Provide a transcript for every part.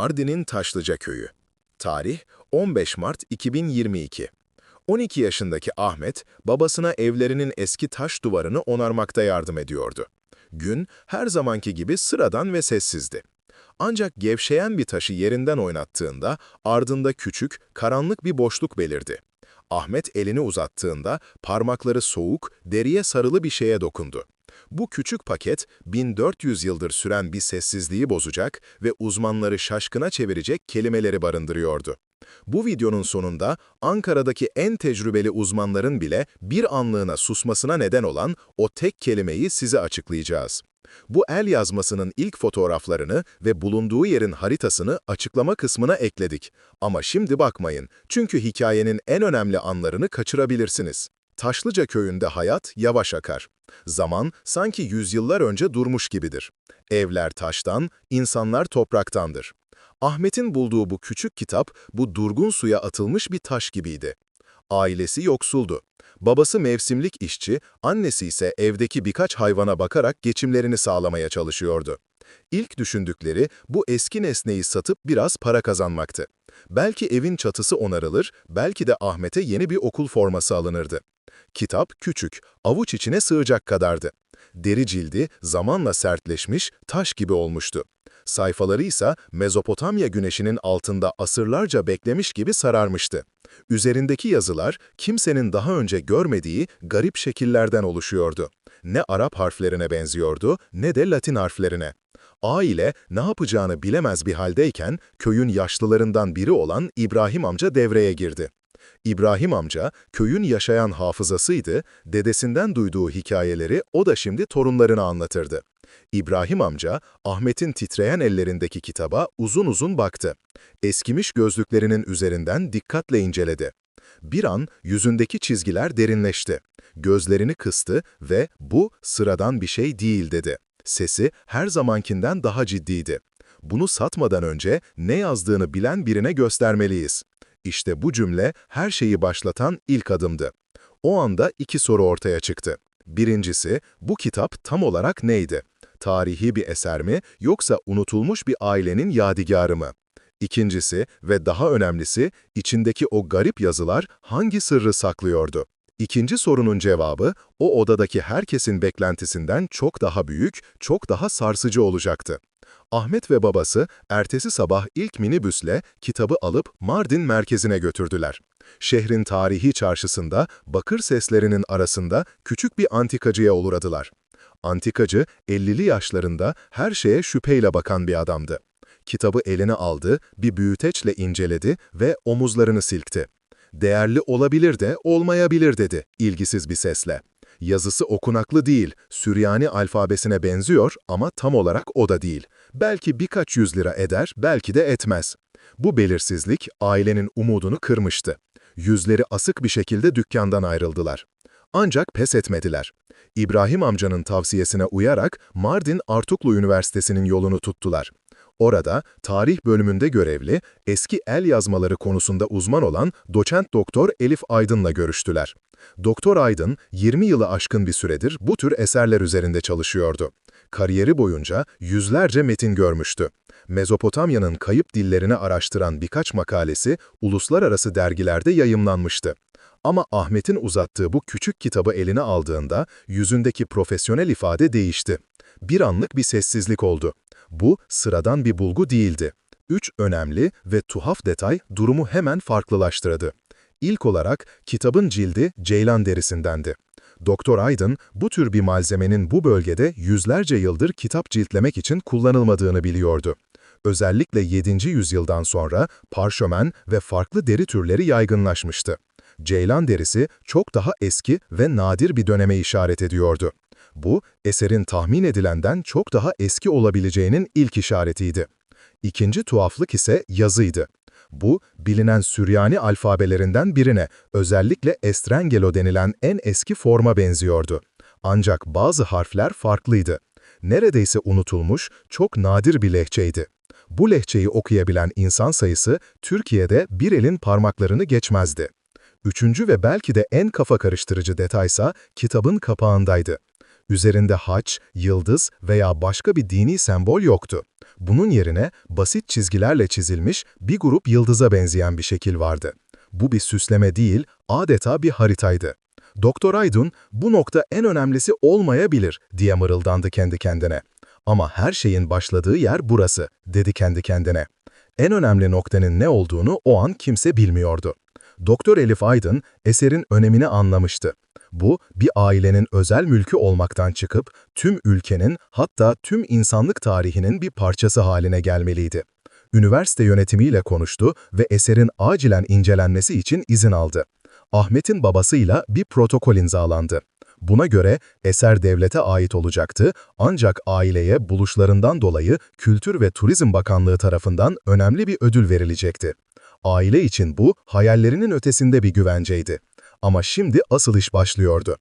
Mardin'in Taşlıca Köyü. Tarih 15 Mart 2022. 12 yaşındaki Ahmet, babasına evlerinin eski taş duvarını onarmakta yardım ediyordu. Gün her zamanki gibi sıradan ve sessizdi. Ancak gevşeyen bir taşı yerinden oynattığında ardında küçük, karanlık bir boşluk belirdi. Ahmet elini uzattığında parmakları soğuk, deriye sarılı bir şeye dokundu. Bu küçük paket 1400 yıldır süren bir sessizliği bozacak ve uzmanları şaşkına çevirecek kelimeleri barındırıyordu. Bu videonun sonunda Ankara'daki en tecrübeli uzmanların bile bir anlığına susmasına neden olan o tek kelimeyi size açıklayacağız. Bu el yazmasının ilk fotoğraflarını ve bulunduğu yerin haritasını açıklama kısmına ekledik. Ama şimdi bakmayın, çünkü hikayenin en önemli anlarını kaçırabilirsiniz. Taşlıca köyünde hayat yavaş akar. Zaman sanki yüzyıllar önce durmuş gibidir. Evler taştan, insanlar topraktandır. Ahmet'in bulduğu bu küçük kitap, bu durgun suya atılmış bir taş gibiydi. Ailesi yoksuldu. Babası mevsimlik işçi, annesi ise evdeki birkaç hayvana bakarak geçimlerini sağlamaya çalışıyordu. İlk düşündükleri bu eski nesneyi satıp biraz para kazanmaktı. Belki evin çatısı onarılır, belki de Ahmet'e yeni bir okul forması alınırdı. Kitap küçük, avuç içine sığacak kadardı. Deri cildi zamanla sertleşmiş, taş gibi olmuştu. Sayfaları ise Mezopotamya güneşinin altında asırlarca beklemiş gibi sararmıştı. Üzerindeki yazılar kimsenin daha önce görmediği garip şekillerden oluşuyordu. Ne Arap harflerine benziyordu ne de Latin harflerine. A ile ne yapacağını bilemez bir haldeyken köyün yaşlılarından biri olan İbrahim amca devreye girdi. İbrahim amca, köyün yaşayan hafızasıydı, dedesinden duyduğu hikayeleri o da şimdi torunlarına anlatırdı. İbrahim amca, Ahmet'in titreyen ellerindeki kitaba uzun uzun baktı. Eskimiş gözlüklerinin üzerinden dikkatle inceledi. Bir an yüzündeki çizgiler derinleşti. Gözlerini kıstı ve bu sıradan bir şey değil dedi. Sesi her zamankinden daha ciddiydi. Bunu satmadan önce ne yazdığını bilen birine göstermeliyiz. İşte bu cümle her şeyi başlatan ilk adımdı. O anda iki soru ortaya çıktı. Birincisi, bu kitap tam olarak neydi? Tarihi bir eser mi yoksa unutulmuş bir ailenin yadigarı mı? İkincisi ve daha önemlisi, içindeki o garip yazılar hangi sırrı saklıyordu? İkinci sorunun cevabı, o odadaki herkesin beklentisinden çok daha büyük, çok daha sarsıcı olacaktı. Ahmet ve babası ertesi sabah ilk minibüsle kitabı alıp Mardin merkezine götürdüler. Şehrin tarihi çarşısında bakır seslerinin arasında küçük bir antikacıya uğradılar. Antikacı 50'li yaşlarında her şeye şüpheyle bakan bir adamdı. Kitabı eline aldı, bir büyüteçle inceledi ve omuzlarını silkti. Değerli olabilir de olmayabilir dedi ilgisiz bir sesle. Yazısı okunaklı değil, Süryani alfabesine benziyor ama tam olarak o da değil. Belki birkaç yüz lira eder, belki de etmez. Bu belirsizlik ailenin umudunu kırmıştı. Yüzleri asık bir şekilde dükkandan ayrıldılar. Ancak pes etmediler. İbrahim amcanın tavsiyesine uyarak Mardin Artuklu Üniversitesi'nin yolunu tuttular. Orada tarih bölümünde görevli, eski el yazmaları konusunda uzman olan doçent doktor Elif Aydın'la görüştüler. Doktor Aydın, 20 yılı aşkın bir süredir bu tür eserler üzerinde çalışıyordu. Kariyeri boyunca yüzlerce metin görmüştü. Mezopotamya'nın kayıp dillerini araştıran birkaç makalesi uluslararası dergilerde yayımlanmıştı. Ama Ahmet'in uzattığı bu küçük kitabı eline aldığında yüzündeki profesyonel ifade değişti. Bir anlık bir sessizlik oldu. Bu sıradan bir bulgu değildi. Üç önemli ve tuhaf detay durumu hemen farklılaştırdı. İlk olarak kitabın cildi ceylan derisindendi. Doktor Aydın, bu tür bir malzemenin bu bölgede yüzlerce yıldır kitap ciltlemek için kullanılmadığını biliyordu. Özellikle 7. yüzyıldan sonra parşömen ve farklı deri türleri yaygınlaşmıştı. Ceylan derisi çok daha eski ve nadir bir döneme işaret ediyordu. Bu, eserin tahmin edilenden çok daha eski olabileceğinin ilk işaretiydi. İkinci tuhaflık ise yazıydı. Bu, bilinen Süryani alfabelerinden birine, özellikle Estrangelo denilen en eski forma benziyordu. Ancak bazı harfler farklıydı. Neredeyse unutulmuş, çok nadir bir lehçeydi. Bu lehçeyi okuyabilen insan sayısı Türkiye'de bir elin parmaklarını geçmezdi. Üçüncü ve belki de en kafa karıştırıcı detaysa kitabın kapağındaydı. Üzerinde haç, yıldız veya başka bir dini sembol yoktu. Bunun yerine basit çizgilerle çizilmiş bir grup yıldıza benzeyen bir şekil vardı. Bu bir süsleme değil, adeta bir haritaydı. Doktor Aydın, bu nokta en önemlisi olmayabilir diye mırıldandı kendi kendine. Ama her şeyin başladığı yer burası, dedi kendi kendine. En önemli noktanın ne olduğunu o an kimse bilmiyordu. Doktor Elif Aydın eserin önemini anlamıştı. Bu, bir ailenin özel mülkü olmaktan çıkıp tüm ülkenin hatta tüm insanlık tarihinin bir parçası haline gelmeliydi. Üniversite yönetimiyle konuştu ve eserin acilen incelenmesi için izin aldı. Ahmet'in babasıyla bir protokol imzalandı. Buna göre eser devlete ait olacaktı ancak aileye buluşlarından dolayı Kültür ve Turizm Bakanlığı tarafından önemli bir ödül verilecekti. Aile için bu hayallerinin ötesinde bir güvenceydi. Ama şimdi asıl iş başlıyordu.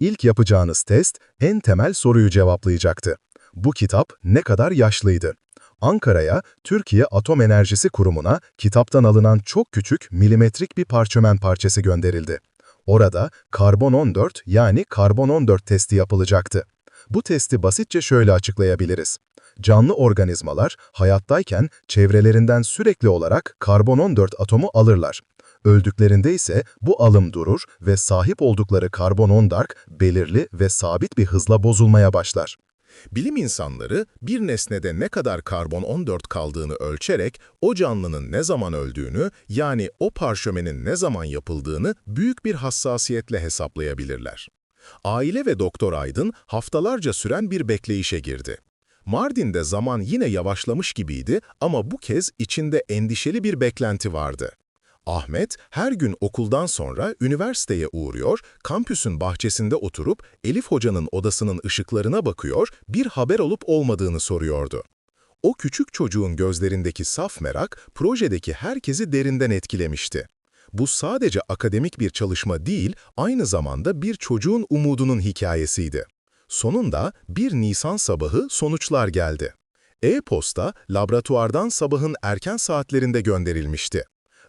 İlk yapacağınız test en temel soruyu cevaplayacaktı. Bu kitap ne kadar yaşlıydı? Ankara'ya, Türkiye Atom Enerjisi Kurumu'na kitaptan alınan çok küçük milimetrik bir parçömen parçası gönderildi. Orada karbon 14 yani karbon 14 testi yapılacaktı. Bu testi basitçe şöyle açıklayabiliriz. Canlı organizmalar hayattayken çevrelerinden sürekli olarak karbon 14 atomu alırlar. Öldüklerinde ise bu alım durur ve sahip oldukları karbon 14 belirli ve sabit bir hızla bozulmaya başlar. Bilim insanları bir nesnede ne kadar karbon 14 kaldığını ölçerek o canlının ne zaman öldüğünü yani o parşömenin ne zaman yapıldığını büyük bir hassasiyetle hesaplayabilirler. Aile ve Doktor Aydın haftalarca süren bir bekleyişe girdi. Mardin'de zaman yine yavaşlamış gibiydi ama bu kez içinde endişeli bir beklenti vardı. Ahmet her gün okuldan sonra üniversiteye uğruyor, kampüsün bahçesinde oturup Elif Hoca'nın odasının ışıklarına bakıyor, bir haber olup olmadığını soruyordu. O küçük çocuğun gözlerindeki saf merak, projedeki herkesi derinden etkilemişti. Bu sadece akademik bir çalışma değil, aynı zamanda bir çocuğun umudunun hikayesiydi. Sonunda 1 Nisan sabahı sonuçlar geldi. E-posta laboratuvardan sabahın erken saatlerinde gönderilmişti.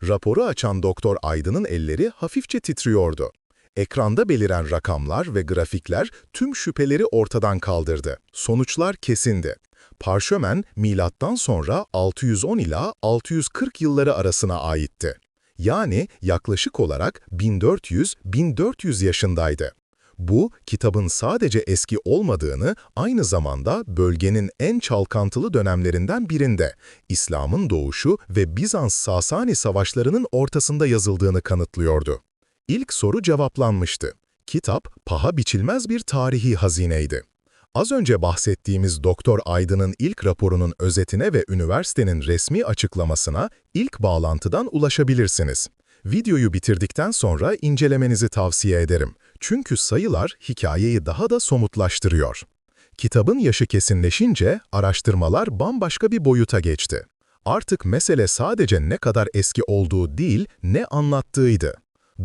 Raporu açan Doktor Aydın'ın elleri hafifçe titriyordu. Ekranda beliren rakamlar ve grafikler tüm şüpheleri ortadan kaldırdı. Sonuçlar kesindi. Parşömen, milattan sonra 610 ila 640 yılları arasına aitti. Yani yaklaşık olarak 1400-1400 yaşındaydı. Bu, kitabın sadece eski olmadığını, aynı zamanda bölgenin en çalkantılı dönemlerinden birinde, İslam'ın doğuşu ve Bizans-Sasani savaşlarının ortasında yazıldığını kanıtlıyordu. İlk soru cevaplanmıştı. Kitap, paha biçilmez bir tarihi hazineydi. Az önce bahsettiğimiz Doktor Aydın'ın ilk raporunun özetine ve üniversitenin resmi açıklamasına ilk bağlantıdan ulaşabilirsiniz. Videoyu bitirdikten sonra incelemenizi tavsiye ederim. Çünkü sayılar hikayeyi daha da somutlaştırıyor. Kitabın yaşı kesinleşince araştırmalar bambaşka bir boyuta geçti. Artık mesele sadece ne kadar eski olduğu değil, ne anlattığıydı.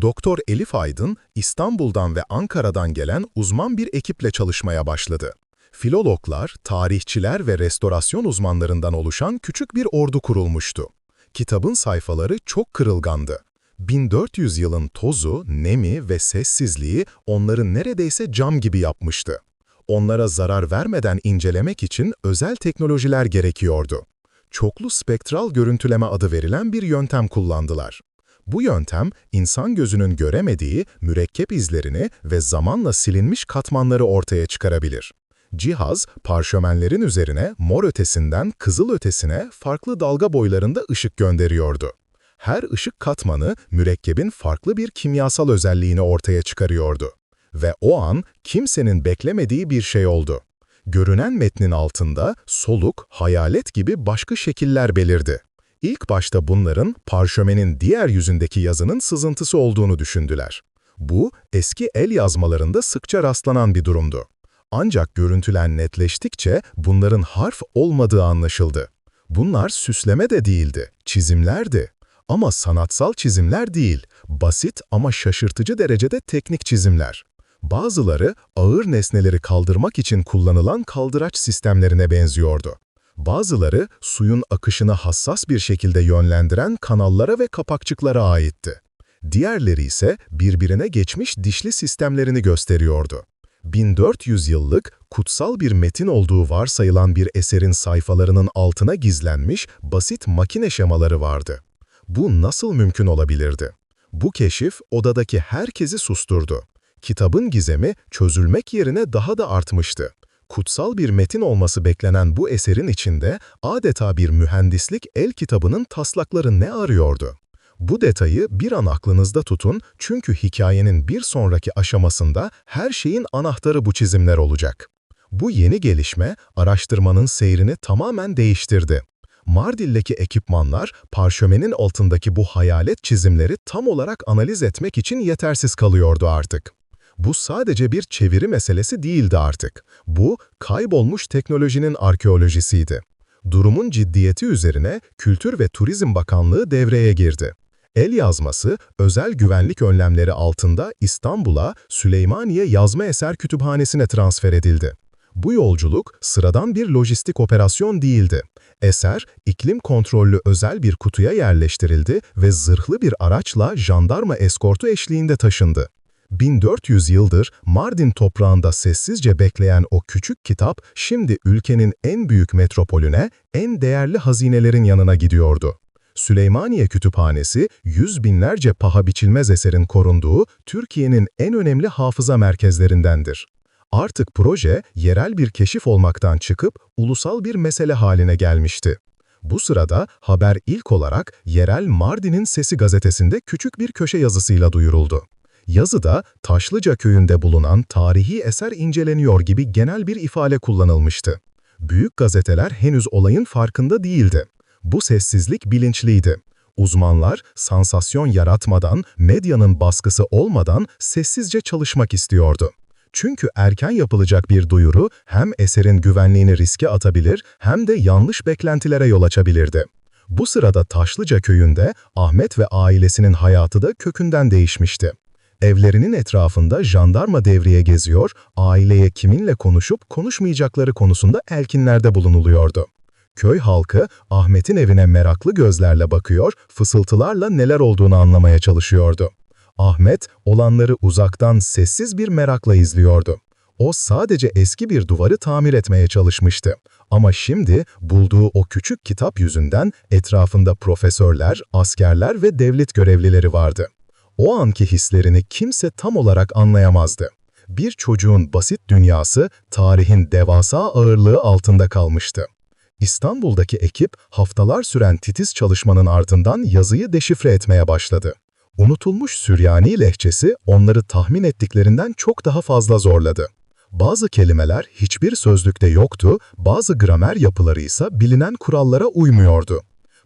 Doktor Elif Aydın, İstanbul'dan ve Ankara'dan gelen uzman bir ekiple çalışmaya başladı. Filologlar, tarihçiler ve restorasyon uzmanlarından oluşan küçük bir ordu kurulmuştu. Kitabın sayfaları çok kırılgandı. 1400 yılın tozu, nemi ve sessizliği onları neredeyse cam gibi yapmıştı. Onlara zarar vermeden incelemek için özel teknolojiler gerekiyordu. Çoklu spektral görüntüleme adı verilen bir yöntem kullandılar. Bu yöntem, insan gözünün göremediği mürekkep izlerini ve zamanla silinmiş katmanları ortaya çıkarabilir. Cihaz, parşömenlerin üzerine mor ötesinden kızıl ötesine farklı dalga boylarında ışık gönderiyordu her ışık katmanı mürekkebin farklı bir kimyasal özelliğini ortaya çıkarıyordu. Ve o an kimsenin beklemediği bir şey oldu. Görünen metnin altında soluk, hayalet gibi başka şekiller belirdi. İlk başta bunların parşömenin diğer yüzündeki yazının sızıntısı olduğunu düşündüler. Bu, eski el yazmalarında sıkça rastlanan bir durumdu. Ancak görüntüler netleştikçe bunların harf olmadığı anlaşıldı. Bunlar süsleme de değildi, çizimlerdi. Ama sanatsal çizimler değil, basit ama şaşırtıcı derecede teknik çizimler. Bazıları ağır nesneleri kaldırmak için kullanılan kaldıraç sistemlerine benziyordu. Bazıları suyun akışını hassas bir şekilde yönlendiren kanallara ve kapakçıklara aitti. Diğerleri ise birbirine geçmiş dişli sistemlerini gösteriyordu. 1400 yıllık kutsal bir metin olduğu varsayılan bir eserin sayfalarının altına gizlenmiş basit makine şemaları vardı. Bu nasıl mümkün olabilirdi? Bu keşif odadaki herkesi susturdu. Kitabın gizemi çözülmek yerine daha da artmıştı. Kutsal bir metin olması beklenen bu eserin içinde adeta bir mühendislik el kitabının taslakları ne arıyordu? Bu detayı bir an aklınızda tutun çünkü hikayenin bir sonraki aşamasında her şeyin anahtarı bu çizimler olacak. Bu yeni gelişme araştırmanın seyrini tamamen değiştirdi. Mardin'deki ekipmanlar parşömenin altındaki bu hayalet çizimleri tam olarak analiz etmek için yetersiz kalıyordu artık. Bu sadece bir çeviri meselesi değildi artık. Bu, kaybolmuş teknolojinin arkeolojisiydi. Durumun ciddiyeti üzerine Kültür ve Turizm Bakanlığı devreye girdi. El yazması, özel güvenlik önlemleri altında İstanbul'a Süleymaniye Yazma Eser Kütüphanesi'ne transfer edildi. Bu yolculuk sıradan bir lojistik operasyon değildi. Eser, iklim kontrollü özel bir kutuya yerleştirildi ve zırhlı bir araçla jandarma eskortu eşliğinde taşındı. 1400 yıldır Mardin toprağında sessizce bekleyen o küçük kitap şimdi ülkenin en büyük metropolüne, en değerli hazinelerin yanına gidiyordu. Süleymaniye Kütüphanesi, yüz binlerce paha biçilmez eserin korunduğu Türkiye'nin en önemli hafıza merkezlerindendir. Artık proje, yerel bir keşif olmaktan çıkıp ulusal bir mesele haline gelmişti. Bu sırada haber ilk olarak yerel Mardin'in Sesi gazetesinde küçük bir köşe yazısıyla duyuruldu. Yazıda Taşlıca köyünde bulunan tarihi eser inceleniyor gibi genel bir ifade kullanılmıştı. Büyük gazeteler henüz olayın farkında değildi. Bu sessizlik bilinçliydi. Uzmanlar sansasyon yaratmadan, medyanın baskısı olmadan sessizce çalışmak istiyordu. Çünkü erken yapılacak bir duyuru hem eserin güvenliğini riske atabilir hem de yanlış beklentilere yol açabilirdi. Bu sırada Taşlıca köyünde Ahmet ve ailesinin hayatı da kökünden değişmişti. Evlerinin etrafında jandarma devriye geziyor, aileye kiminle konuşup konuşmayacakları konusunda elkinlerde bulunuluyordu. Köy halkı Ahmet'in evine meraklı gözlerle bakıyor, fısıltılarla neler olduğunu anlamaya çalışıyordu. Ahmet olanları uzaktan sessiz bir merakla izliyordu. O sadece eski bir duvarı tamir etmeye çalışmıştı. Ama şimdi bulduğu o küçük kitap yüzünden etrafında profesörler, askerler ve devlet görevlileri vardı. O anki hislerini kimse tam olarak anlayamazdı. Bir çocuğun basit dünyası tarihin devasa ağırlığı altında kalmıştı. İstanbul'daki ekip haftalar süren titiz çalışmanın ardından yazıyı deşifre etmeye başladı. Unutulmuş Süryani lehçesi onları tahmin ettiklerinden çok daha fazla zorladı. Bazı kelimeler hiçbir sözlükte yoktu, bazı gramer yapıları ise bilinen kurallara uymuyordu.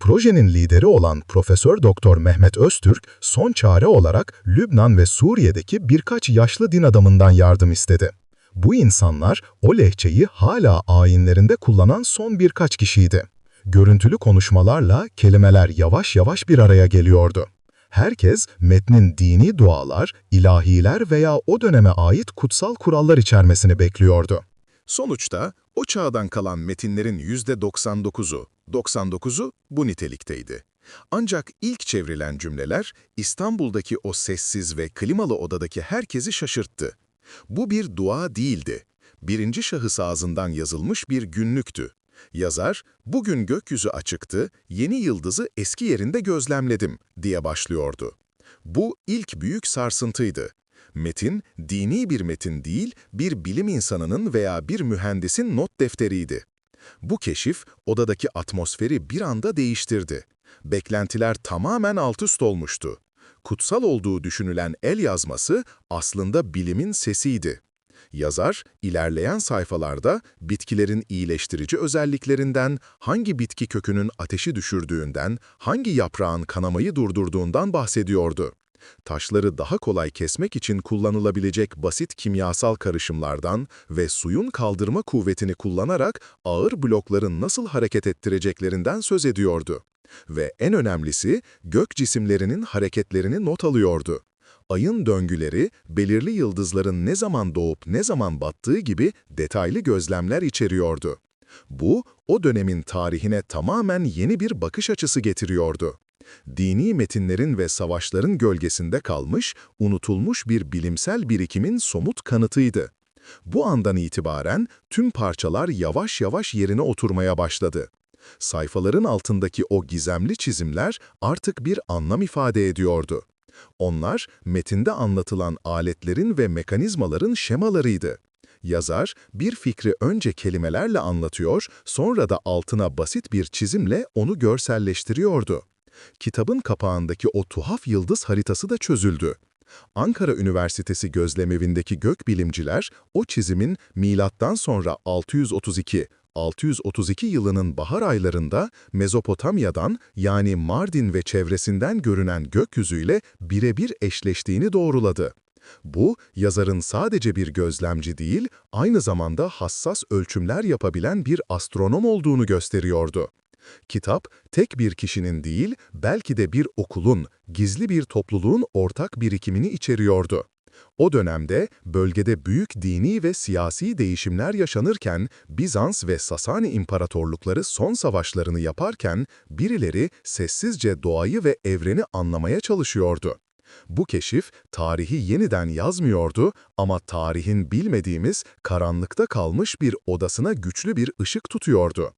Projenin lideri olan Profesör Doktor Mehmet Öztürk, son çare olarak Lübnan ve Suriye'deki birkaç yaşlı din adamından yardım istedi. Bu insanlar o lehçeyi hala ayinlerinde kullanan son birkaç kişiydi. Görüntülü konuşmalarla kelimeler yavaş yavaş bir araya geliyordu. Herkes metnin dini dualar, ilahiler veya o döneme ait kutsal kurallar içermesini bekliyordu. Sonuçta o çağdan kalan metinlerin %99'u, 99'u bu nitelikteydi. Ancak ilk çevrilen cümleler İstanbul'daki o sessiz ve klimalı odadaki herkesi şaşırttı. Bu bir dua değildi. Birinci şahıs ağzından yazılmış bir günlüktü. Yazar, bugün gökyüzü açıktı, yeni yıldızı eski yerinde gözlemledim diye başlıyordu. Bu ilk büyük sarsıntıydı. Metin, dini bir metin değil, bir bilim insanının veya bir mühendisin not defteriydi. Bu keşif, odadaki atmosferi bir anda değiştirdi. Beklentiler tamamen altüst olmuştu. Kutsal olduğu düşünülen el yazması aslında bilimin sesiydi. Yazar, ilerleyen sayfalarda bitkilerin iyileştirici özelliklerinden, hangi bitki kökünün ateşi düşürdüğünden, hangi yaprağın kanamayı durdurduğundan bahsediyordu. Taşları daha kolay kesmek için kullanılabilecek basit kimyasal karışımlardan ve suyun kaldırma kuvvetini kullanarak ağır blokların nasıl hareket ettireceklerinden söz ediyordu. Ve en önemlisi, gök cisimlerinin hareketlerini not alıyordu. Ayın döngüleri, belirli yıldızların ne zaman doğup ne zaman battığı gibi detaylı gözlemler içeriyordu. Bu, o dönemin tarihine tamamen yeni bir bakış açısı getiriyordu. Dini metinlerin ve savaşların gölgesinde kalmış, unutulmuş bir bilimsel birikimin somut kanıtıydı. Bu andan itibaren tüm parçalar yavaş yavaş yerine oturmaya başladı. Sayfaların altındaki o gizemli çizimler artık bir anlam ifade ediyordu. Onlar, metinde anlatılan aletlerin ve mekanizmaların şemalarıydı. Yazar, bir fikri önce kelimelerle anlatıyor, sonra da altına basit bir çizimle onu görselleştiriyordu. Kitabın kapağındaki o tuhaf yıldız haritası da çözüldü. Ankara Üniversitesi gözlemevindeki gökbilimciler o çizimin milattan sonra 632 632 yılının bahar aylarında Mezopotamya'dan yani Mardin ve çevresinden görünen gökyüzüyle birebir eşleştiğini doğruladı. Bu, yazarın sadece bir gözlemci değil, aynı zamanda hassas ölçümler yapabilen bir astronom olduğunu gösteriyordu. Kitap, tek bir kişinin değil, belki de bir okulun, gizli bir topluluğun ortak birikimini içeriyordu. O dönemde bölgede büyük dini ve siyasi değişimler yaşanırken, Bizans ve Sasani imparatorlukları son savaşlarını yaparken, birileri sessizce doğayı ve evreni anlamaya çalışıyordu. Bu keşif, tarihi yeniden yazmıyordu ama tarihin bilmediğimiz, karanlıkta kalmış bir odasına güçlü bir ışık tutuyordu.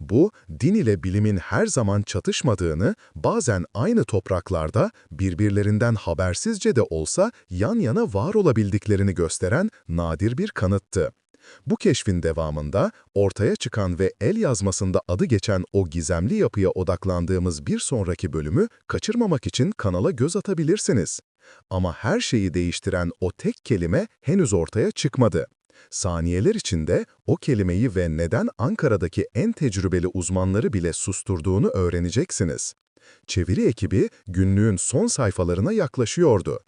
Bu, din ile bilimin her zaman çatışmadığını, bazen aynı topraklarda birbirlerinden habersizce de olsa yan yana var olabildiklerini gösteren nadir bir kanıttı. Bu keşfin devamında ortaya çıkan ve el yazmasında adı geçen o gizemli yapıya odaklandığımız bir sonraki bölümü kaçırmamak için kanala göz atabilirsiniz. Ama her şeyi değiştiren o tek kelime henüz ortaya çıkmadı. Saniyeler içinde o kelimeyi ve neden Ankara'daki en tecrübeli uzmanları bile susturduğunu öğreneceksiniz. Çeviri ekibi günlüğün son sayfalarına yaklaşıyordu.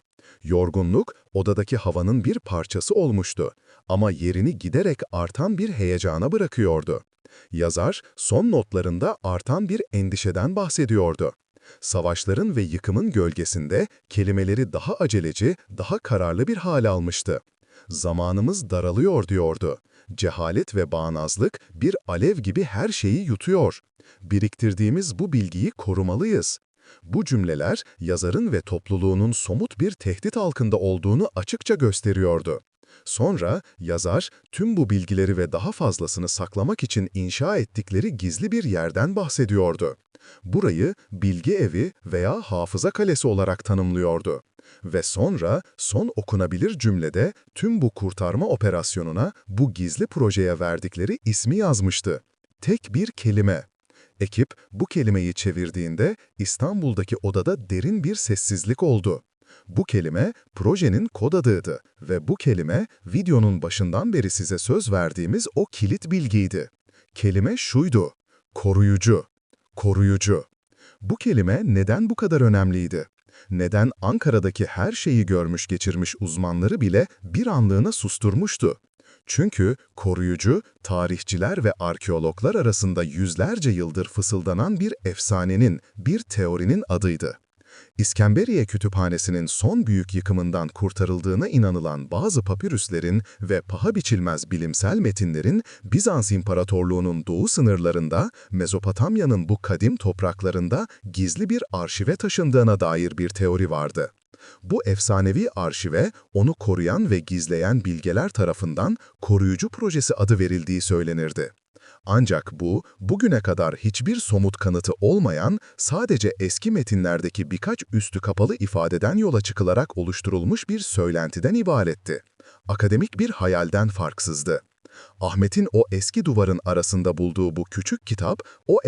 Yorgunluk odadaki havanın bir parçası olmuştu ama yerini giderek artan bir heyecana bırakıyordu. Yazar son notlarında artan bir endişeden bahsediyordu. Savaşların ve yıkımın gölgesinde kelimeleri daha aceleci, daha kararlı bir hale almıştı. Zamanımız daralıyor diyordu. Cehalet ve bağnazlık bir alev gibi her şeyi yutuyor. Biriktirdiğimiz bu bilgiyi korumalıyız. Bu cümleler yazarın ve topluluğunun somut bir tehdit altında olduğunu açıkça gösteriyordu. Sonra yazar tüm bu bilgileri ve daha fazlasını saklamak için inşa ettikleri gizli bir yerden bahsediyordu. Burayı bilgi evi veya hafıza kalesi olarak tanımlıyordu. Ve sonra son okunabilir cümlede tüm bu kurtarma operasyonuna, bu gizli projeye verdikleri ismi yazmıştı. Tek bir kelime. Ekip bu kelimeyi çevirdiğinde İstanbul'daki odada derin bir sessizlik oldu. Bu kelime projenin kod adıydı ve bu kelime videonun başından beri size söz verdiğimiz o kilit bilgiydi. Kelime şuydu, koruyucu, koruyucu. Bu kelime neden bu kadar önemliydi? Neden Ankara'daki her şeyi görmüş geçirmiş uzmanları bile bir anlığına susturmuştu? Çünkü koruyucu, tarihçiler ve arkeologlar arasında yüzlerce yıldır fısıldanan bir efsanenin, bir teorinin adıydı. İskemberiye Kütüphanesi'nin son büyük yıkımından kurtarıldığına inanılan bazı papirüslerin ve paha biçilmez bilimsel metinlerin Bizans İmparatorluğu'nun doğu sınırlarında, Mezopotamya'nın bu kadim topraklarında gizli bir arşive taşındığına dair bir teori vardı. Bu efsanevi arşive, onu koruyan ve gizleyen bilgeler tarafından koruyucu projesi adı verildiği söylenirdi. Ancak bu, bugüne kadar hiçbir somut kanıtı olmayan, sadece eski metinlerdeki birkaç üstü kapalı ifadeden yola çıkılarak oluşturulmuş bir söylentiden ibaretti. Akademik bir hayalden farksızdı. Ahmet'in o eski duvarın arasında bulduğu bu küçük kitap, o